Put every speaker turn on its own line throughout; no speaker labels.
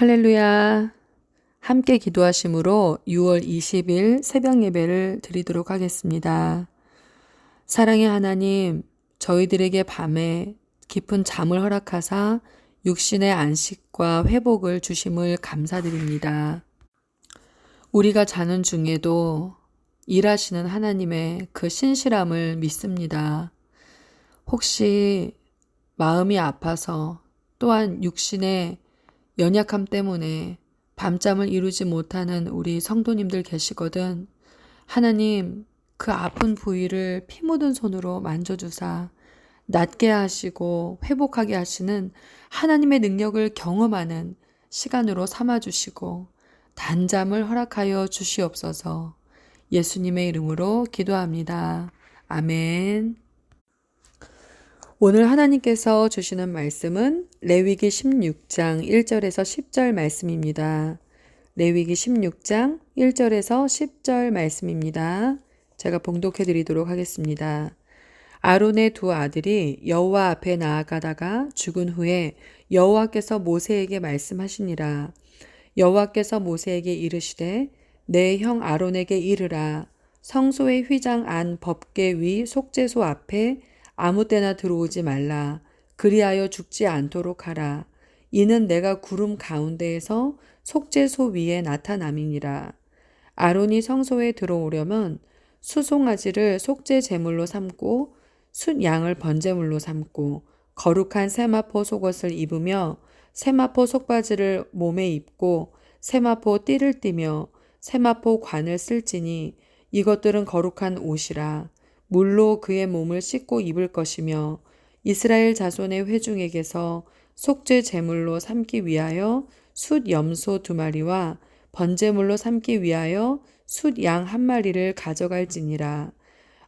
할렐루야. 함께 기도하심으로 6월 20일 새벽 예배를 드리도록 하겠습니다. 사랑의 하나님, 저희들에게 밤에 깊은 잠을 허락하사 육신의 안식과 회복을 주심을 감사드립니다. 우리가 자는 중에도 일하시는 하나님의 그 신실함을 믿습니다. 혹시 마음이 아파서 또한 육신의 연약함 때문에 밤잠을 이루지 못하는 우리 성도님들 계시거든. 하나님, 그 아픈 부위를 피 묻은 손으로 만져주사 낫게 하시고 회복하게 하시는 하나님의 능력을 경험하는 시간으로 삼아주시고 단잠을 허락하여 주시옵소서 예수님의 이름으로 기도합니다. 아멘. 오늘 하나님께서 주시는 말씀은 레위기 16장 1절에서 10절 말씀입니다. 레위기 16장 1절에서 10절 말씀입니다. 제가 봉독해 드리도록 하겠습니다. 아론의 두 아들이 여호와 앞에 나아가다가 죽은 후에 여호와께서 모세에게 말씀하시니라. 여호와께서 모세에게 이르시되 내 형 아론에게 이르라. 성소의 휘장 안 법계 위 속죄소 앞에 아무 때나 들어오지 말라. 그리하여 죽지 않도록 하라. 이는 내가 구름 가운데에서 속죄소 위에 나타남이니라. 아론이 성소에 들어오려면 수송아지를 속죄 제물로 삼고 숫양을 번제물로 삼고 거룩한 세마포 속옷을 입으며 세마포 속바지를 몸에 입고 세마포 띠를 띠며 세마포 관을 쓸지니 이것들은 거룩한 옷이라 물로 그의 몸을 씻고 입을 것이며 이스라엘 자손의 회중에게서 속죄 제물로 삼기 위하여 숫 염소 두 마리와 번제물로 삼기 위하여 숫 양 한 마리를 가져갈지니라.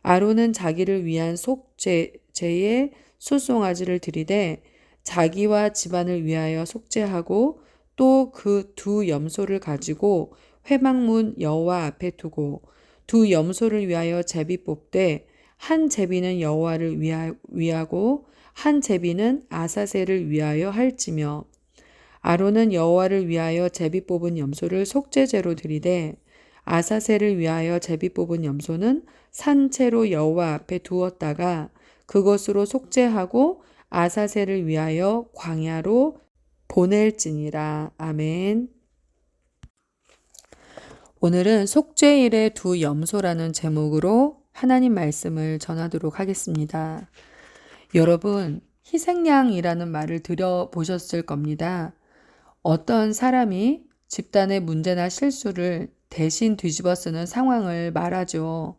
아론은 자기를 위한 속죄제에 숫송아지를 들이되 자기와 집안을 위하여 속죄하고 또 그 두 염소를 가지고 회막문 여호와 앞에 두고 두 염소를 위하여 제비 뽑되 한 제비는 여호와를 위하고 한 제비는 아사셀을 위하여 할지며 아론은 여호와를 위하여 제비 뽑은 염소를 속죄제로 드리되 아사셀을 위하여 제비 뽑은 염소는 산채로 여호와 앞에 두었다가 그것으로 속죄하고 아사셀을 위하여 광야로 보낼지니라. 아멘. 오늘은 속죄일의 두 염소라는 제목으로 하나님 말씀을 전하도록 하겠습니다. 여러분, 희생양이라는 말을 들어보셨을 겁니다. 어떤 사람이 집단의 문제나 실수를 대신 뒤집어 쓰는 상황을 말하죠.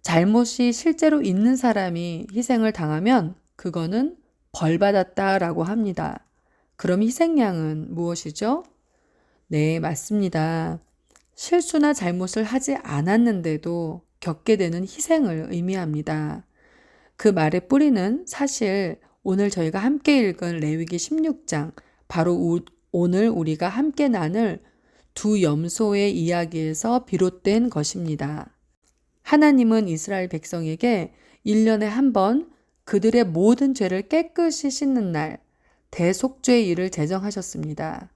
잘못이 실제로 있는 사람이 희생을 당하면 그거는 벌 받았다라고 합니다. 그럼 희생양은 무엇이죠? 네, 맞습니다. 실수나 잘못을 하지 않았는데도 겪게 되는 희생을 의미합니다. 그 말의 뿌리는 사실 오늘 저희가 함께 읽은 레위기 16장, 바로 우, 오늘 우리가 함께 나눌 두 염소의 이야기에서 비롯된 것입니다. 하나님은 이스라엘 백성에게 1년에 한 번 그들의 모든 죄를 깨끗이 씻는 날, 대속죄일을 제정하셨습니다.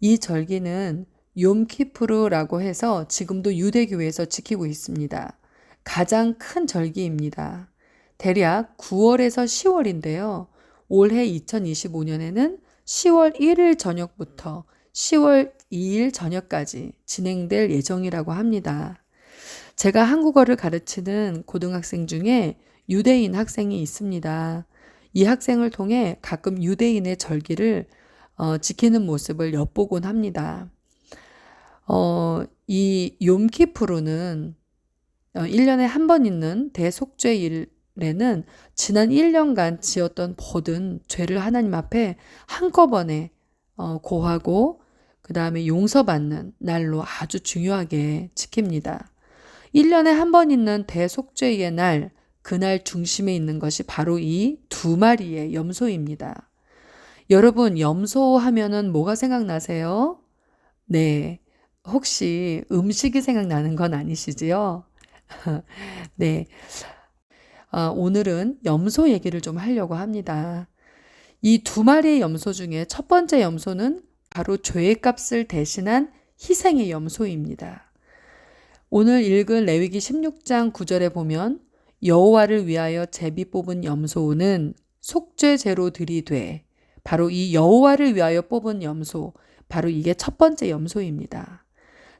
이 절기는 욤키프르라고 해서 지금도 유대교에서 지키고 있습니다. 가장 큰 절기입니다. 대략 9월에서 10월인데요. 올해 2025년에는 10월 1일 저녁부터 10월 2일 저녁까지 진행될 예정이라고 합니다. 제가 한국어를 가르치는 고등학생 중에 유대인 학생이 있습니다. 이 학생을 통해 가끔 유대인의 절기를 어, 지키는 모습을 엿보곤 합니다. 어, 이 욤키프루는 어, 1년에 한 번 있는 대속죄일에는 지난 1년간 지었던 모든 죄를 하나님 앞에 한꺼번에 어, 고하고 그 다음에 용서받는 날로 아주 중요하게 지킵니다. 1년에 한 번 있는 대속죄의 날, 그날 중심에 있는 것이 바로 이 두 마리의 염소입니다. 여러분, 염소 하면은 뭐가 생각나세요? 네. 혹시 음식이 생각나는 건 아니시지요? 네. 어, 오늘은 염소 얘기를 좀 하려고 합니다. 이 두 마리의 염소 중에 첫 번째 염소는 바로 죄의 값을 대신한 희생의 염소입니다. 오늘 읽은 레위기 16장 9절에 보면 여호와를 위하여 제비 뽑은 염소는 속죄제로 들이되 바로 이 여호와를 위하여 뽑은 염소 바로 이게 첫 번째 염소입니다.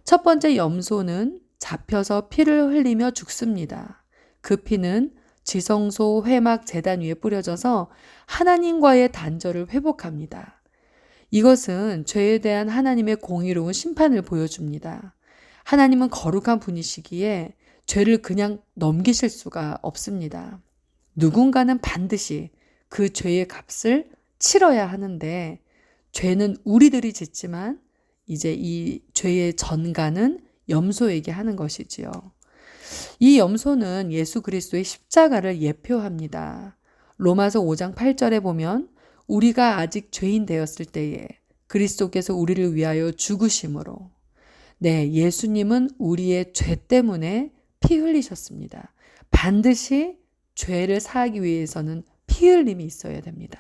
첫 번째 염소는 잡혀서 피를 흘리며 죽습니다. 그 피는 지성소 회막 재단 위에 뿌려져서 하나님과의 단절을 회복합니다. 이것은 죄에 대한 하나님의 공의로운 심판을 보여줍니다. 하나님은 거룩한 분이시기에 죄를 그냥 넘기실 수가 없습니다. 누군가는 반드시 그 죄의 값을 치러야 하는데 죄는 우리들이 짓지만 이제 이 죄의 전가는 염소에게 하는 것이지요. 이 염소는 예수 그리스도의 십자가를 예표합니다. 로마서 5장 8절에 보면 우리가 아직 죄인 되었을 때에 그리스도께서 우리를 위하여 죽으심으로 네, 예수님은 우리의 죄 때문에 피 흘리셨습니다. 반드시 죄를 사하기 위해서는 피 흘림이 있어야 됩니다.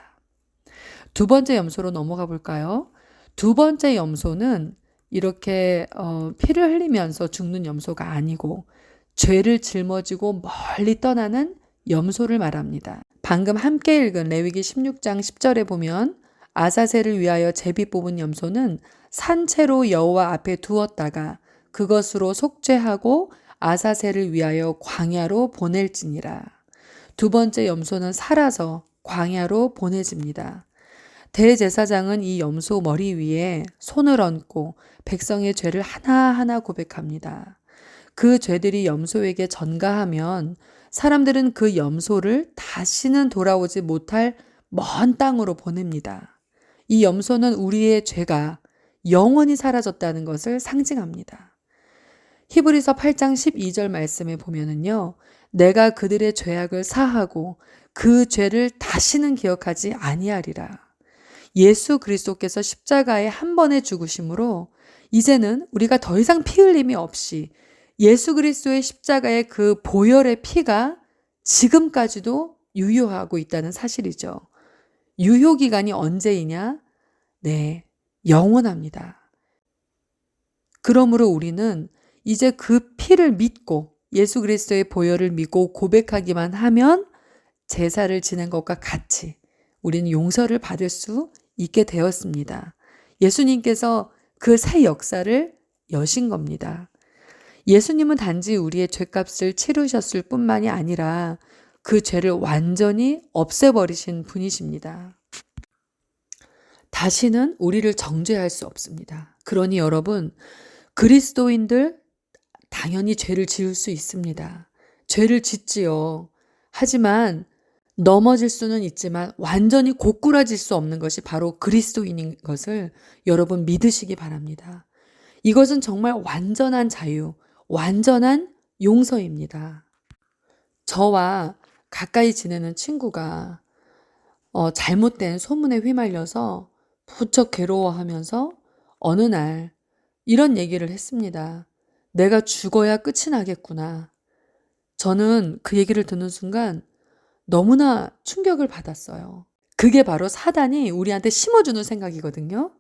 두 번째 염소로 넘어가 볼까요? 두 번째 염소는 이렇게 어, 피를 흘리면서 죽는 염소가 아니고 죄를 짊어지고 멀리 떠나는 염소를 말합니다. 방금 함께 읽은 레위기 16장 10절에 보면 아사셀을 위하여 제비 뽑은 염소는 산채로 여호와 앞에 두었다가 그것으로 속죄하고 아사셀을 위하여 광야로 보낼지니라. 두 번째 염소는 살아서 광야로 보내집니다. 대제사장은 이 염소 머리 위에 손을 얹고 백성의 죄를 하나하나 고백합니다. 그 죄들이 염소에게 전가하면 사람들은 그 염소를 다시는 돌아오지 못할 먼 땅으로 보냅니다. 이 염소는 우리의 죄가 영원히 사라졌다는 것을 상징합니다. 히브리서 8장 12절 말씀에 보면은요. 내가 그들의 죄악을 사하고 그 죄를 다시는 기억하지 아니하리라. 예수 그리스도께서 십자가에 한 번에 죽으심으로 이제는 우리가 더 이상 피 흘림이 없이 예수 그리스도의 십자가의 그 보혈의 피가 지금까지도 유효하고 있다는 사실이죠. 유효 기간이 언제이냐? 네, 영원합니다. 그러므로 우리는 이제 그 피를 믿고 예수 그리스도의 보혈을 믿고 고백하기만 하면 제사를 지낸 것과 같이 우리는 용서를 받을 수 있게 되었습니다. 예수님께서 그 새 역사를 여신 겁니다. 예수님은 단지 우리의 죄값을 치르셨을 뿐만이 아니라 그 죄를 완전히 없애버리신 분이십니다. 다시는 우리를 정죄할 수 없습니다. 그러니 여러분, 그리스도인들 당연히 죄를 지을 수 있습니다. 죄를 짓지요. 하지만 넘어질 수는 있지만 완전히 고꾸라질 수 없는 것이 바로 그리스도인인 것을 여러분 믿으시기 바랍니다. 이것은 정말 완전한 자유, 완전한 용서입니다. 저와 가까이 지내는 친구가 어, 잘못된 소문에 휘말려서 부쩍 괴로워하면서 어느 날 이런 얘기를 했습니다. 내가 죽어야 끝이 나겠구나. 저는 그 얘기를 듣는 순간 너무나 충격을 받았어요. 그게 바로 사단이 우리한테 심어주는 생각이거든요.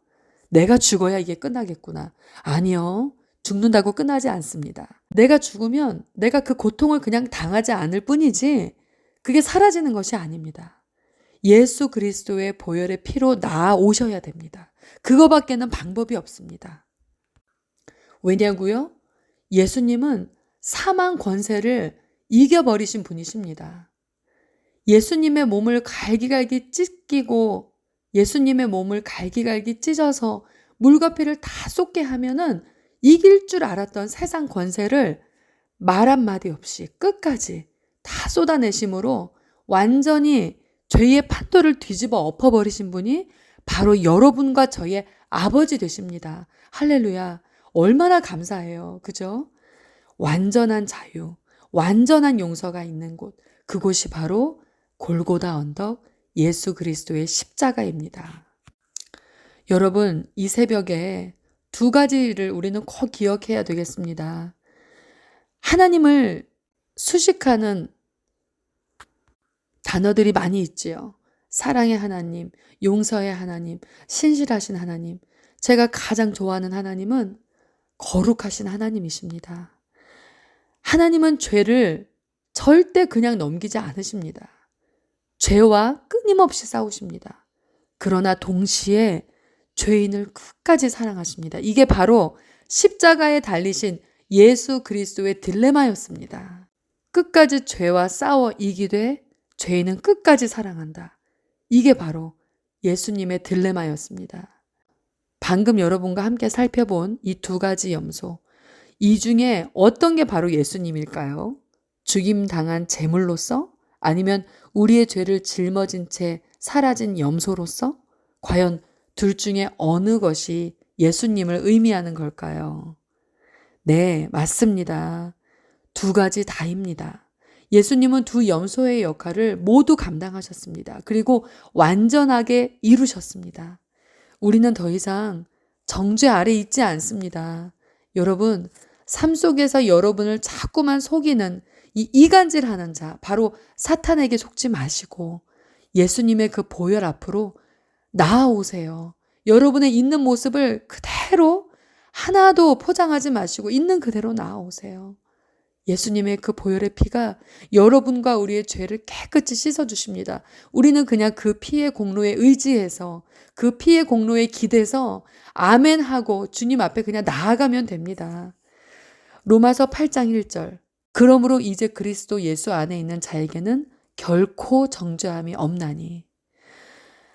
내가 죽어야 이게 끝나겠구나. 아니요. 죽는다고 끝나지 않습니다. 내가 죽으면 내가 그 고통을 그냥 당하지 않을 뿐이지 그게 사라지는 것이 아닙니다. 예수 그리스도의 보혈의 피로 나아오셔야 됩니다. 그거밖에는 방법이 없습니다. 왜냐고요? 예수님은 사망 권세를 이겨버리신 분이십니다. 예수님의 몸을 갈기갈기 찢기고 예수님의 몸을 갈기갈기 찢어서 물과 피를 다 쏟게 하면은 이길 줄 알았던 세상 권세를 말 한마디 없이 끝까지 다 쏟아내심으로 완전히 죄의 판도를 뒤집어 엎어버리신 분이 바로 여러분과 저의 아버지 되십니다. 할렐루야. 얼마나 감사해요. 그죠? 완전한 자유, 완전한 용서가 있는 곳. 그곳이 바로 골고다 언덕 예수 그리스도의 십자가입니다. 여러분, 이 새벽에 두 가지를 우리는 꼭 기억해야 되겠습니다. 하나님을 수식하는 단어들이 많이 있지요. 사랑의 하나님, 용서의 하나님, 신실하신 하나님. 제가 가장 좋아하는 하나님은 거룩하신 하나님이십니다. 하나님은 죄를 절대 그냥 넘기지 않으십니다. 죄와 끊임없이 싸우십니다. 그러나 동시에 죄인을 끝까지 사랑하십니다. 이게 바로 십자가에 달리신 예수 그리스도의 딜레마였습니다. 끝까지 죄와 싸워 이기되 죄인은 끝까지 사랑한다. 이게 바로 예수님의 딜레마였습니다. 방금 여러분과 함께 살펴본 이 두 가지 염소. 이 중에 어떤 게 바로 예수님일까요? 죽임 당한 제물로서? 아니면 우리의 죄를 짊어진 채 사라진 염소로서? 과연 둘 중에 어느 것이 예수님을 의미하는 걸까요? 네, 맞습니다. 두 가지 다입니다. 예수님은 두 염소의 역할을 모두 감당하셨습니다. 그리고 완전하게 이루셨습니다. 우리는 더 이상 정죄 아래 있지 않습니다. 여러분, 삶 속에서 여러분을 자꾸만 속이는 이 이간질 하는 자, 바로 사탄에게 속지 마시고 예수님의 그 보혈 앞으로 나아오세요. 여러분의 있는 모습을 그대로 하나도 포장하지 마시고 있는 그대로 나아오세요. 예수님의 그 보혈의 피가 여러분과 우리의 죄를 깨끗이 씻어주십니다. 우리는 그냥 그 피의 공로에 의지해서 그 피의 공로에 기대서 아멘 하고 주님 앞에 그냥 나아가면 됩니다. 로마서 8장 1절. 그러므로 이제 그리스도 예수 안에 있는 자에게는 결코 정죄함이 없나니.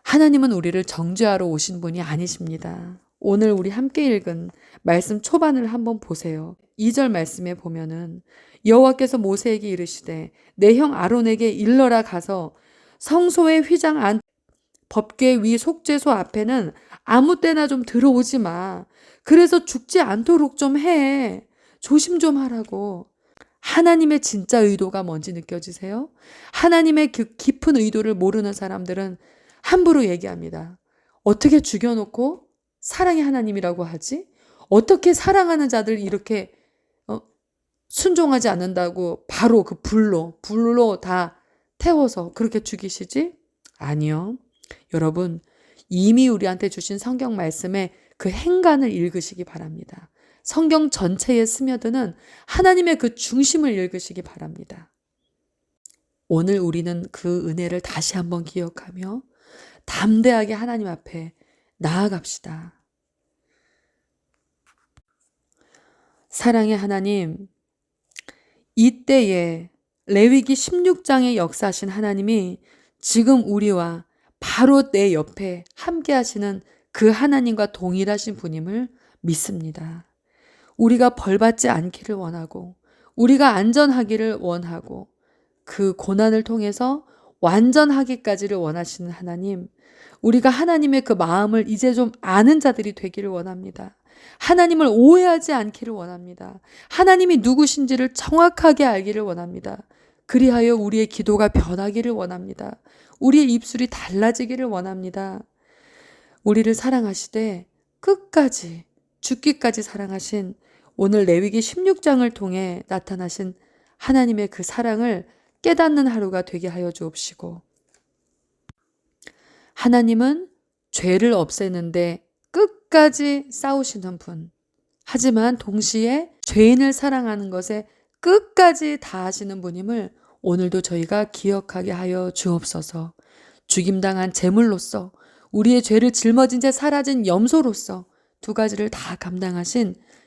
하나님은 우리를 정죄하러 오신 분이 아니십니다. 오늘 우리 함께 읽은 말씀 초반을 한번 보세요. 2절 말씀에 보면은 여호와께서 모세에게 이르시되 내 형 아론에게 일러라 가서 성소의 휘장 안 법궤 위 속죄소 앞에는 아무 때나 좀 들어오지 마. 그래서 죽지 않도록 좀 해. 조심 좀 하라고. 하나님의 진짜 의도가 뭔지 느껴지세요? 하나님의 그 깊은 의도를 모르는 사람들은 함부로 얘기합니다. 어떻게 죽여놓고 사랑의 하나님이라고 하지? 어떻게 사랑하는 자들 이렇게 어, 순종하지 않는다고 바로 그 불로 불로 다 태워서 그렇게 죽이시지? 아니요. 여러분 이미 우리한테 주신 성경 말씀에 그 행간을 읽으시기 바랍니다. 성경 전체에 스며드는 하나님의 그 중심을 읽으시기 바랍니다. 오늘 우리는 그 은혜를 다시 한번 기억하며 담대하게 하나님 앞에 나아갑시다. 사랑의 하나님, 이때에 레위기 16장에 역사하신 하나님이 지금 우리와 바로 내 옆에 함께 하시는 그 하나님과 동일하신 분임을 믿습니다. 우리가 벌받지 않기를 원하고, 우리가 안전하기를 원하고, 그 고난을 통해서 완전하기까지를 원하시는 하나님, 우리가 하나님의 그 마음을 이제 좀 아는 자들이 되기를 원합니다. 하나님을 오해하지 않기를 원합니다. 하나님이 누구신지를 정확하게 알기를 원합니다. 그리하여 우리의 기도가 변하기를 원합니다. 우리의 입술이 달라지기를 원합니다. 우리를 사랑하시되 끝까지 죽기까지 사랑하신 오늘 레위기 16장을 통해 나타나신 하나님의 그 사랑을 깨닫는 하루가 되게 하여 주옵시고 하나님은 죄를 없애는데 끝까지 싸우시는 분. 하지만 동시에 죄인을 사랑하는 것에 끝까지 다하시는 분임을 오늘도 저희가 기억하게 하여 주옵소서. 죽임당한 제물로서 우리의 죄를 짊어진 채 사라진 염소로서 두 가지를 다 감당하신